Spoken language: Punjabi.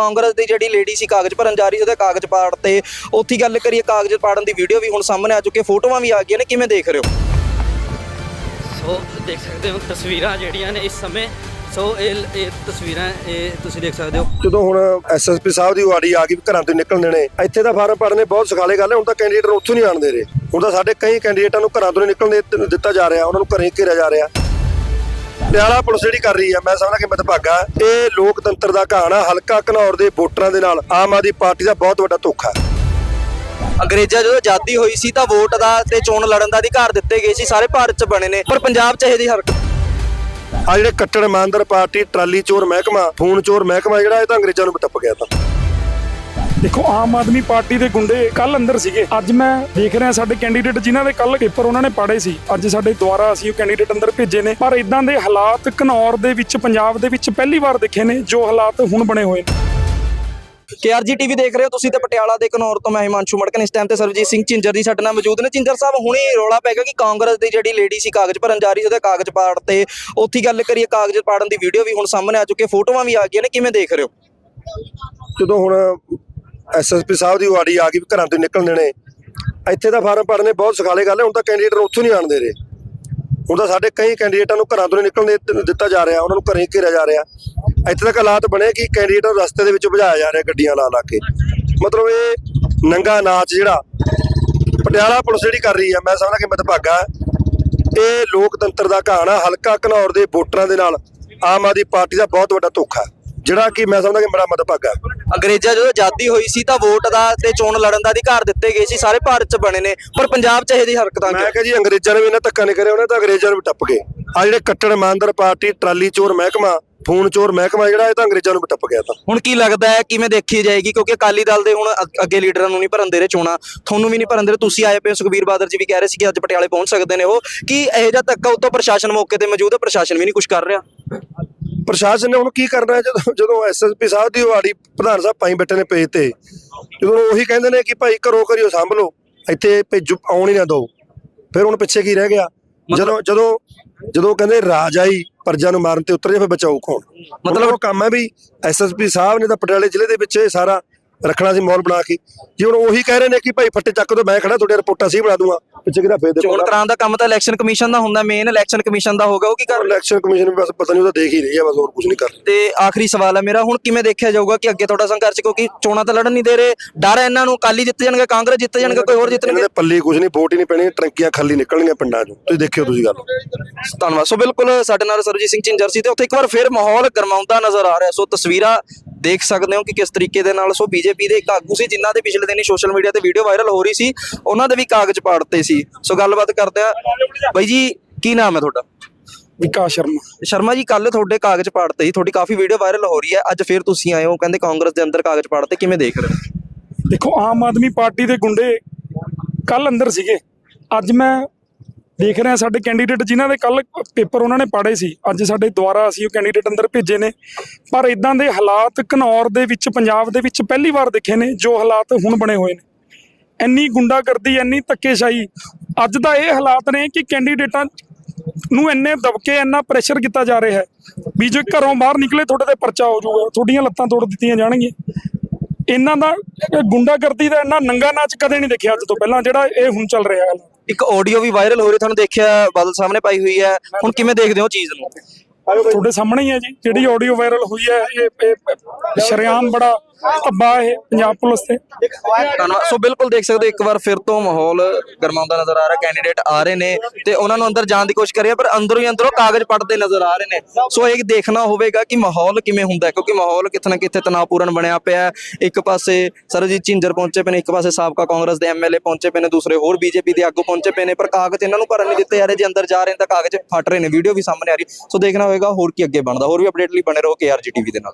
ਕਾਂਗਰਸ ਦੀ ਜਿਹੜੀ ਲੇਡੀ ਸੀ ਕਾਗਜ਼ ਭਰਨ ਜਾ ਰਹੀ ਸੀ ਉਹਦੇ ਕਾਗਜ਼ ਪਾੜ ਤੇ ਉੱਥੇ ਹੀ ਗੱਲ ਕਰੀਏ ਕਾਗਜ਼ ਪਾੜਨ ਦੀ ਵੀਡੀਓ ਵੀ ਹੁਣ ਸਾਹਮਣੇ ਆ ਚੁੱਕੀ ਫੋਟੋਆਂ ਵੀ ਆ ਗਈਆਂ ਨੇ ਕਿਵੇਂ ਦੇਖ ਰਹੇ ਹੋ? ਸੋ ਦੇਖ ਸਕਦੇ ਹੋ ਤਸਵੀਰਾਂ ਜਿਹੜੀਆਂ ਨੇ ਇਸ ਸਮੇਂ। ਸੋ ਇਹ ਇਹ ਤਸਵੀਰਾਂ ਇਹ ਤੁਸੀਂ ਦੇਖ ਸਕਦੇ ਹੋ। ਜਦੋਂ ਹੁਣ ਐਸਐਸਪੀ ਸਾਹਿਬ ਦੀ ਵਾੜੀ ਆ ਗਈ ਵੀ ਘਰਾਂ ਤੋਂ ਨਿਕਲਣ ਦੇਣੇ ਇੱਥੇ ਤਾਂ ਫਾਰਮ ਭਰਨੇ ਬਹੁਤ ਸਖਾਲੇ ਗੱਲ ਹੈ ਹੁਣ ਤਾਂ ਕੈਂਡੀਡੇਟ ਨੂੰ ਉੱਥੋਂ ਨਹੀਂ ਆਣ ਦੇ ਰਹੇ। ਹੁਣ ਤਾਂ ਸਾਡੇ ਕਈ ਕੈਂਡੀਡੇਟਾਂ ਨੂੰ ਘਰਾਂ ਤੋਂ ਨਿਕਲਣ ਦੇ- ਦਿੱਤਾ ਜਾ ਰਿਹਾ ਉਹਨਾਂ ਨੂੰ ਘਰੇ ਹੀ ਘੇਰਿਆ ਜਾ ਰਿਹਾ। ਪਟਿਆਲਾ ਪੁਲਿਸ ਜਿਹੜੀ ਕਰ ਰਹੀ ਹੈ ਮੈਂ ਸਮਝਦਾ ਕਿ ਮਤਭਾਗਾ ਇਹ ਲੋਕਤੰਤਰ ਦਾ ਕਹਾਣਾ ਹਲਕਾ ਘਨੌਰ ਦੇ ਵੋਟਰਾਂ ਦੇ ਨਾਲ ਆਮ ਆਦਮੀ ਪਾਰਟੀ ਦਾ ਬਹੁਤ ਵੱਡਾ ਧੋਖਾ ਅੰਗਰੇਜ਼ਾਂ ਜਦੋਂ ਆਜ਼ਾਦੀ ਹੋਈ ਸੀ ਤਾਂ ਵੋਟ ਦਾ ਤੇ ਚੋਣ ਲੜਨ ਦਾ ਅਧਿਕਾਰ ਦਿੱਤੇ ਗਏ ਸੀ ਸਾਰੇ ਭਾਰਤ 'ਚ ਬਣੇ ਨੇ ਪਰ ਪੰਜਾਬ 'ਚ ਇਹੋ ਜਿਹੀ ਹਰਕਤ ਆ ਜਿਹੜੇ ਕੱਟੜ ਇਮਾਨਦਾਰ ਪਾਰਟੀ ਟਰਾਲੀ ਚੋਰ ਮਹਿਕਮਾ ਫੋਨ ਚੋਰ ਮਹਿਕਮਾ ਜਿਹੜਾ ਇਹ ਤਾਂ ਅੰਗਰੇਜ਼ਾਂ ਨੂੰ ਟੱਪ ਗਿਆ ਤਾਂ। ਦੇਖੋ ਆਮ ਆਦਮੀ ਪਾਰਟੀ ਦੇ ਗੁੰਡੇ ਕੱਲ ਅੰਦਰ ਸੀਗੇ। ਅੱਜ ਮੈਂ ਦੇਖ ਰਿਹਾ ਸਾਡੇ ਕੈਂਡੀਡੇਟ ਜਿਨ੍ਹਾਂ ਦੇ ਕੱਲ ਪੇਪਰ ਉਹਨਾਂ ਨੇ ਪਾੜੇ ਸੀ। ਅੱਜ ਸਾਡੇ ਦੁਆਰਾ ਅਸੀਂ ਉਹ ਕੈਂਡੀਡੇਟ ਅੰਦਰ ਭੇਜੇ ਨੇ। ਪਰ ਇਦਾਂ ਦੇ ਹਾਲਾਤ ਘਨੌਰ ਦੇ ਵਿੱਚ ਪੰਜਾਬ ਦੇ ਵਿੱਚ ਪਹਿਲੀ ਵਾਰ ਦੇਖੇ ਨੇ ਜੋ ਹਾਲਾਤ ਹੁਣ ਬਣੇ ਹੋਏ ਨੇ। ਕੇਆਰਜੀ ਟੀਵੀ ਦੇਖ ਰਹੇ ਹੋ ਤੁਸੀਂ ਤੇ ਪਟਿਆਲਾ ਦੇ ਕਨੌਰ ਤੋਂ ਮੈਂ ਹਿਮਾਂਸ਼ੂ ਮੜਕਨ ਇਸ ਟਾਈਮ ਤੇ ਸਰਬਜੀਤ ਸਿੰਘ ਝਿੰਜਰ ਜੀ ਸਾਡੇ ਨਾਲ ਮੌਜੂਦ ਨੇ। ਝਿੰਜਰ ਸਾਹਿਬ ਹੁਣੇ ਰੌਲਾ ਪੈ ਗਿਆ ਕਿ ਕਾਂਗਰਸ ਦੀ ਜਿਹੜੀ ਲੇਡੀ ਸੀ ਕਾਗਜ਼ ਭਰਨ ਜਾ ਰਹੀ ਸੀ ਉਹਦੇ ਕਾਗਜ਼ ਪਾੜ ਤੇ ਉੱਥੇ ਹੀ ਗੱਲ ਕਰੀਏ ਕਾਗਜ਼ ਪਾੜਨ ਦੀ ਵੀਡੀਓ ਵੀ ਹੁਣ ਸਾਹਮਣੇ ਆ ਚੁੱਕੀ ਫੋਟੋਆਂ ਵੀ ਆ ਗਈਆਂ ਨੇ। ਕਿਵੇਂ ਦੇਖ ਰਹੇ ਹੋ? ਜਦੋਂ ਹੁਣ ਐਸਐਸਪੀ ਸਾਹਿਬ ਦੀ ਵਾੜੀ ਆ ਗਈ ਵੀ ਘਰਾਂ ਤੋਂ ਨਿਕਲਣੇ ਦੇਣੇ। ਇੱਥੇ ਤਾਂ ਫਾਰਮ ਭਰਨੇ ਬਹੁਤ ਸਖਾਲੇ ਗੱਲ ਹੈ, ਹੁਣ ਤਾਂ ਕੈਂਡੀਡੇਟ ਉੱਥੋਂ ਨਹੀਂ ਆਣ ਦੇ ਰਹੇ। ਹੁਣ ਤਾਂ ਸਾਡੇ ਕਈ ਕੈਂਡੀਡੇਟਾਂ ਨੂੰ ਘਰਾਂ ਤੋਂ ਨਹੀਂ ਨਿਕਲਣ ਦੇ- ਦਿੱਤਾ ਜਾ ਰਿਹਾ, ਉਹਨਾਂ ਨੂੰ ਘਰੇ ਹੀ ਘੇਰਿਆ ਜਾ ਰਿਹਾ। ਇੱਥੇ ਤੱਕ ਹਾਲਾਤ ਬਣੇ ਕਿ ਕੈਂਡੀਡੇਟ ਨੂੰ ਰਸਤੇ ਦੇ ਵਿੱਚ ਭਜਾਇਆ ਜਾ ਰਿਹਾ ਗੱਡੀਆਂ ਲਾ ਲਾ ਕੇ। ਮਤਲਬ ਇਹ ਨੰਗਾ ਨਾਚ ਜਿਹੜਾ, ਪਟਿਆਲਾ ਪੁਲਿਸ ਜਿਹੜੀ ਕਰ ਰਹੀ ਹੈ ਮੈਂ ਸਮਝਦਾ ਕਿ ਮਤਭਾਗਾ ਇਹ ਲੋਕਤੰਤਰ ਦਾ ਘਾਣ ਆ, ਹਲਕਾ ਘਨੌਰ ਦੇ ਵੋਟਰਾਂ ਦੇ ਨਾਲ ਆਮ ਆਦਮੀ ਪਾਰਟੀ ਦਾ ਬਹੁਤ ਵੱਡਾ ਧੋਖਾ। ਹੈ ਜਿਹੜਾ ਕਿ ਮੈਂ ਸਮਝਦਾ ਕਿ ਬੜਾ ਮਤਭਾਗਾ ਹੈ। ਅੰਗਰੇਜ਼ਾਂ ਜਦੋਂ ਆਜ਼ਾਦੀ ਹੋਈ ਸੀ ਤਾਂ ਵੋਟ ਦਾ ਤੇ ਚੋਣ ਲੜਨ ਦਾ ਅਧਿਕਾਰ ਦਿੱਤੇ ਗਏ ਸੀ ਸਾਰੇ ਭਾਰਤ 'ਚ ਬਣੇ ਨੇ। ਪਰ ਪੰਜਾਬ 'ਚ ਇਹੋ ਜਿਹੀ ਹਰਕਤਾਂ ਮੈਂ ਕਿਹਾ ਜੀ ਅੰਗਰੇਜ਼ਾਂ ਨੇ ਵੀ ਇਹਨਾਂ ਧੱਕਾ ਨਹੀਂ ਕਰਿਆ ਉਹਨੇ ਤਾਂ ਅੰਗਰੇਜ਼ਾਂ ਨੂੰ ਟੱਪ ਗਏ। ਆ ਜਿਹੜੇ ਕੱਟੜ ਇਮਾਨਦਾਰ ਪਾਰਟੀ ਟਰਾਲੀ ਚੋਰ ਮਹਿਕਮਾ ਫੋਨ ਚੋਰ ਮਹਿਕਮਾ ਜਿਹੜਾ ਇਹ ਤਾਂ ਅੰਗਰੇਜ਼ਾਂ ਨੂੰ ਟੱਪ ਗਿਆ ਤਾਂ। ਹੁਣ ਕੀ ਲੱਗਦਾ ਹੈ ਕਿਵੇਂ ਦੇਖੀ ਜਾਏਗੀ? ਕਿਉਂਕਿ ਅਕਾਲੀ ਦਲ ਦੇ ਹੁਣ ਅੱਗੇ ਲੀਡਰਾਂ ਨੂੰ ਨਹੀਂ ਭਰਨ ਦੇ ਰਹੇ ਚੋਣਾਂ। ਤੁਹਾਨੂੰ ਵੀ ਨਹੀਂ ਭਰਨ ਦੇ ਰਹੇ। ਤੁਸੀਂ ਆਏ ਪਏ ਸੁਖਬੀਰ ਬਾਦਲ ਜੀ ਵੀ ਕਹਿ ਰਹੇ ਸੀ ਕਿ ਅੱਜ ਪਟਿਆਲੇ ਪਹੁੰਚ ਸਕਦੇ ਨੇ ਉਹ। ਕਿ ਇਹੋ ਜਿਹਾ ਧੱਕਾ ਉੱਤੋਂ ਪ੍ਰਸ਼ਾਸਨ ਮੌਕੇ ਤੇ ਮੌਜੂਦ ਹੈ? ਪ੍ਰਸ਼ਾਸਨ ਵੀ ਨਹੀਂ ਕੁਝ ਕਰ ਰਿਹਾ। ਪ੍ਰਸ਼ਾਸਨ ਨੇ ਹੁਣ ਕੀ ਕਰਨਾ ਹੈ? ਜਦੋਂ ਜਦੋਂ ਐਸਐਸਪੀ ਸਾਹਿਬ ਦੀ ਵਾੜੀ ਪ੍ਰਧਾਨ ਸਾਹਿਬ ਪਾਈ ਬੈਠੇ ਨੇ ਪੇਜ ਤੇ ਜਦੋਂ ਉਹੀ ਕਹਿੰਦੇ ਨੇ ਕਿ ਭਾਈ ਘਰੋਂ ਘਰਿਓ ਸੰਭ ਲਓ ਇੱਥੇ ਭੇਜੋ ਆਉਣ ਹੀ ਨਾ ਦਿਓ। ਫਿਰ ਹੁਣ ਪਿੱਛੇ ਕੀ ਰਹਿ ਗਿਆ? ਜਦੋਂ ਜਦੋਂ ਜਦੋਂ ਕਹਿੰਦੇ ਰਾਜ ਆਈ ਪਰਜਾ ਨੂੰ ਮਾਰਨ ਤੇ ਉਤਰ ਜਾ ਫਿਰ ਬਚਾਓ ਕੌਣ? ਮਤਲਬ ਉਹ ਕੰਮ ਹੈ ਵੀ ਐਸਐਸਪੀ ਸਾਹਿਬ ਨੇ ਤਾਂ ਪਟਿਆਲੇ ਜ਼ਿਲ੍ਹੇ ਦੇ ਵਿੱਚ ਇਹ ਸਾਰਾ ਰੱਖਣਾ ਸੀ ਮਾਹੌਲ ਬਣਾ ਕੇ। ਜੇ ਹੁਣ ਉਹੀ ਕਹਿ ਰਹੇ ਨੇ ਕਿ ਭਾਈ ਫੱਟੇ ਚੱਕ ਤੋਂ ਮੈਂ ਖੜਾ ਤੁਹਾਡੇ ਰਿਪੋਰਟਾਂ ਸੀ ਬਣਾ ਦੂੰਗਾ। ਪਿੱਛੇ ਕਿਹਦਾ ਫੇਰ ਚੋਣ ਕਰਾਉਣ ਦਾ ਕੰਮ ਤਾਂ ਇਲੈਕਸ਼ਨ ਕਮਿਸ਼ਨ ਦਾ ਹੁੰਦਾ ਮੇਨ ਇਲੈਕਸ਼ਨ ਕਮਿਸ਼ਨ ਦਾ ਹੋਗਾ ਉਹ ਕੀ ਕਰ ਇਲੈਕਸ਼ਨ ਕਮਿਸ਼ਨ ਬਸ ਪਤਾ ਨਹੀਂ ਉਹਦਾ ਦੇਖ ਹੀ ਰਹੀ ਹੈ ਬਸ ਹੋਰ ਕੁਝ ਨਹੀਂ ਕਰ ਤੇ ਆਖਰੀ ਸਵਾਲ ਹੈ ਮੇਰਾ ਹੁਣ ਕਿਵੇਂ ਦੇਖਿਆ ਜਾਊਗਾ ਕਿ ਅੱਗੇ ਤੁਹਾਡਾ ਸੰਘਰਸ਼ ਕਿਉਂਕਿ ਚੋਣਾਂ ਤਾਂ ਲੜਨ ਨਹੀਂ ਦੇ ਰਹੇ ਡਰ ਹੈ ਇਹਨਾਂ ਨੂੰ ਅਕਾਲੀ ਜਿੱਤ ਜਾਣਗੇ ਕਾਂਗਰਸ ਜਿੱਤ ਜਾਣਗੇ ਕੋਈ ਹੋਰ ਜਿੱਤਣਗੇ ਦੇ ਪੱਲੇ ਕੁਝ ਨਹੀਂ ਵੋਟ ਹੀ ਨਹੀਂ ਪੈਣੀ ਟਰੰਕੀਆਂ ਖਾਲੀ ਨਿਕਲਣਗੀਆਂ ਪਿੰਡਾਂ 'ਚੋਂ। ਤੁਸੀਂ ਦੇਖਿਓ ਤੁਸੀਂ ਗੱਲ। ਧੰਨਵਾਦ। ਸੋ ਬਿਲਕੁਲ ਸਾਡੇ ਨਾਲ ਸਰਜੀਤ ਸਿੰਘ ਝਿੰਜਰ ਸੀ ਤੇ ਉੱਥੇ ਇੱਕ ਵਾਰ ਫਿਰ ਮਾਹੌਲ ਗਰਮਾਉਂਦਾ ਨਜ਼ਰ ਆ ਰਿਹਾ। ਸੋ ਤਸਵੀਰਾਂ ਦੇਖ ਸਕਦੇ ਹੋ ਕਿ ਕਿਸ ਤਰੀਕੇ ਦੇ ਨਾਲ ਸੋ ਬੀਜੇਪੀ ਦੇ ਇੱਕ ਆਗੂ ਸੀ ਜਿਨ੍ਹਾਂ ਦੇ ਪਿਛਲੇ ਦਿਨੀ ਸੋਸ਼ਲ ਮੀਡੀਆ ਤੇ ਵੀਡੀਓ ਵਾਇਰਲ ਹੋ ਰਹੀ ਸੀ ਉਹਨਾਂ ਦੇ ਵੀ ਕਾਗਜ਼ ਪਾੜਤੇ ਸੀ। ਸੋ ਗੱਲਬਾਤ ਕਰਦੇ ਆ ਬਾਈ ਜੀ ਕੀ ਨਾਮ ਹੈ ਤੁਹਾਡਾ? ਵਿਕਾਸ ਸ਼ਰਮਾ। ਸ਼ਰਮਾ ਜੀ ਕੱਲ ਤੁਹਾਡੇ ਕਾਗਜ਼ ਪਾੜਤੇ ਸੀ ਤੁਹਾਡੀ ਕਾਫੀ ਵੀਡੀਓ ਵਾਇਰਲ ਹੋ ਰਹੀ ਹੈ ਅੱਜ ਫਿਰ ਤੁਸੀਂ ਆਏ ਹੋ ਕਹਿੰਦੇ ਕਾਂਗਰਸ ਦੇ ਅੰਦਰ ਕਾਗਜ਼ ਪਾੜਤੇ ਕਿਵੇਂ ਦੇਖ ਰਹੇ ਹੋ? ਦੇਖੋ ਆਮ ਆਦਮੀ ਪਾਰਟੀ ਦੇ ਗੁੰਡੇ ਕੱਲ ਅੰਦਰ ਸੀਗੇ। ਅੱਜ ਮੈਂ ਦੇਖ ਰਿਹਾ ਸਾਡੇ ਕੈਂਡੀਡੇਟ ਜਿਨ੍ਹਾਂ ਦੇ ਕੱਲ ਪੇਪਰ ਉਹਨਾਂ ਨੇ ਪਾੜੇ ਸੀ, ਅੱਜ ਸਾਡੇ ਦੁਆਰਾ ਅਸੀਂ ਉਹ ਕੈਂਡੀਡੇਟ ਅੰਦਰ ਭੇਜੇ ਨੇ। ਪਰ ਇਦਾਂ ਦੇ ਹਾਲਾਤ ਘਨੌਰ ਦੇ ਵਿੱਚ, ਪੰਜਾਬ ਦੇ ਵਿੱਚ ਪਹਿਲੀ ਵਾਰ ਦੇਖੇ ਨੇ, ਜੋ ਹਾਲਾਤ ਹੁਣ ਬਣੇ ਹੋਏ ਨੇ। ਇੰਨੀ ਗੁੰਡਾਗਰਦੀ, ਇੰਨੀ ਧੱਕੇਸ਼ਾਹੀ, ਅੱਜ ਦਾ ਇਹ ਹਾਲਾਤ ਨੇ ਕਿ ਕੈਂਡੀਡੇਟਾਂ ਨੂੰ ਇੰਨੇ ਦਬਕੇ, ਇੰਨਾ ਪ੍ਰੈਸ਼ਰ ਕੀਤਾ ਜਾ ਰਿਹਾ ਹੈ ਵੀ ਜੇ ਘਰੋਂ ਬਾਹਰ ਨਿਕਲੇ ਤੁਹਾਡੇ ਤੇ ਪਰਚਾ ਹੋ ਜਾਊਗਾ, ਤੁਹਾਡੀਆਂ ਲੱਤਾਂ ਤੋੜ ਦਿੱਤੀਆਂ ਜਾਣਗੀਆਂ। ਇਹਨਾਂ ਦਾ ਗੁੰਡਾਗਰਦੀ ਦਾ ਇੰਨਾ ਨੰਗਾ ਨਾਚ ਕਦੇ ਨਹੀਂ ਦੇਖਿਆ ਅੱਜ ਤੋਂ ਪਹਿਲਾਂ, ਜਿਹੜਾ ਇਹ ਹੁਣ ਚੱਲ ਰਿਹਾ ਹੈ। ਇੱਕ ਆਡੀਓ ਵੀ ਵਾਇਰਲ ਹੋ ਰਹੀ ਤੁਹਾਨੂੰ ਦੇਖਿਆ ਬਾਦਲ ਸਾਹਮਣੇ ਪਾਈ ਹੋਈ ਹੈ। ਹੁਣ ਕਿਵੇਂ ਦੇਖਦੇ ਹੋ ਚੀਜ਼ ਨੂੰ? ਤੁਹਾਡੇ ਸਾਹਮਣੇ ਹੀ ਹੈ ਜੀ, ਜਿਹੜੀ ਆਡੀਓ ਵਾਇਰਲ ਹੋਈ ਹੈ, ਇਹ ਇਹ ਬੜਾ ਧੱਬਾ ਇਹ ਪੰਜਾਬ ਪੁਲਿਸ ਤੇ। ਧੰਨਵਾਦ। ਸੋ ਬਿਲਕੁਲ ਦੇਖ ਸਕਦੇ ਹੋ, ਇੱਕ ਵਾਰ ਫਿਰ ਤੋਂ ਮਾਹੌਲ ਗਰਮਾਉਂਦਾ ਨਜ਼ਰ ਆ ਰਿਹਾ ਕੈਂਡੀਡੇਟ ਆ ਰਹੇ ਨੇ ਤੇ ਉਹਨਾਂ ਨੂੰ ਅੰਦਰ ਜਾਣ ਦੀ ਕੋਸ਼ਿਸ਼ ਕਰੀਏ ਪਰ ਅੰਦਰੋਂ ਹੀ ਅੰਦਰੋਂ ਕਾਗਜ਼ ਪੜਦੇ ਨਜ਼ਰ ਆ ਰਹੇ ਨੇ। ਸੋ ਇਹ ਦੇਖਣਾ ਹੋਵੇਗਾ ਕਿ ਮਾਹੌਲ ਕਿਵੇਂ ਹੁੰਦਾ ਹੈ, ਕਿਉਂਕਿ ਮਾਹੌਲ ਕਿਤੇ ਨਾ ਕਿਤੇ ਤਣਾਅਪੂਰਨ ਬਣਿਆ ਪਿਆ ਹੈ। ਇੱਕ ਪਾਸੇ ਸਰਜੀਤ ਝਿੰਜਰ ਪਹੁੰਚੇ ਪਏ ਨੇ, ਇੱਕ ਪਾਸੇ ਸਾਬਕਾ ਕਾਂਗਰਸ ਦੇ ਐਮਐਲਏ ਪਹੁੰਚੇ ਪਏ ਨੇ, ਦੂਸਰੇ ਹੋਰ ਬੀਜੇਪੀ ਦੇ ਆਗੂ ਪਹੁੰਚੇ ਪਏ ਨੇ, ਪਰ ਕਾਗਜ਼ ਇਹਨਾਂ ਨੂੰ ਭਰਨ ਨਹੀਂ ਦਿੱਤੇ ਜਾ ਰਹੇ, ਜੇ ਅੰਦਰ ਜਾ ਰਹੇ ਨੇ ਤਾਂ ਕਾਗਜ਼ ਫਟ ਰਹੇ ਨੇ ਵੀਡੀਓ ਵੀ ਸਾਹਮਣੇ ਆ ਰਹੀ। ਸੋ ਦੇਖਣਾ ਹੋਵੇਗਾ ਹੋਰ ਕੀ ਅੱਗੇ ਬਣਦਾ, ਹੋਰ ਵੀ ਅਪਡੇਟ ਲਈ ਬਣੇ ਰਹੋ ਕੇਆਰਜੀ ਟੀਵੀ ਦੇ ਨਾਲ।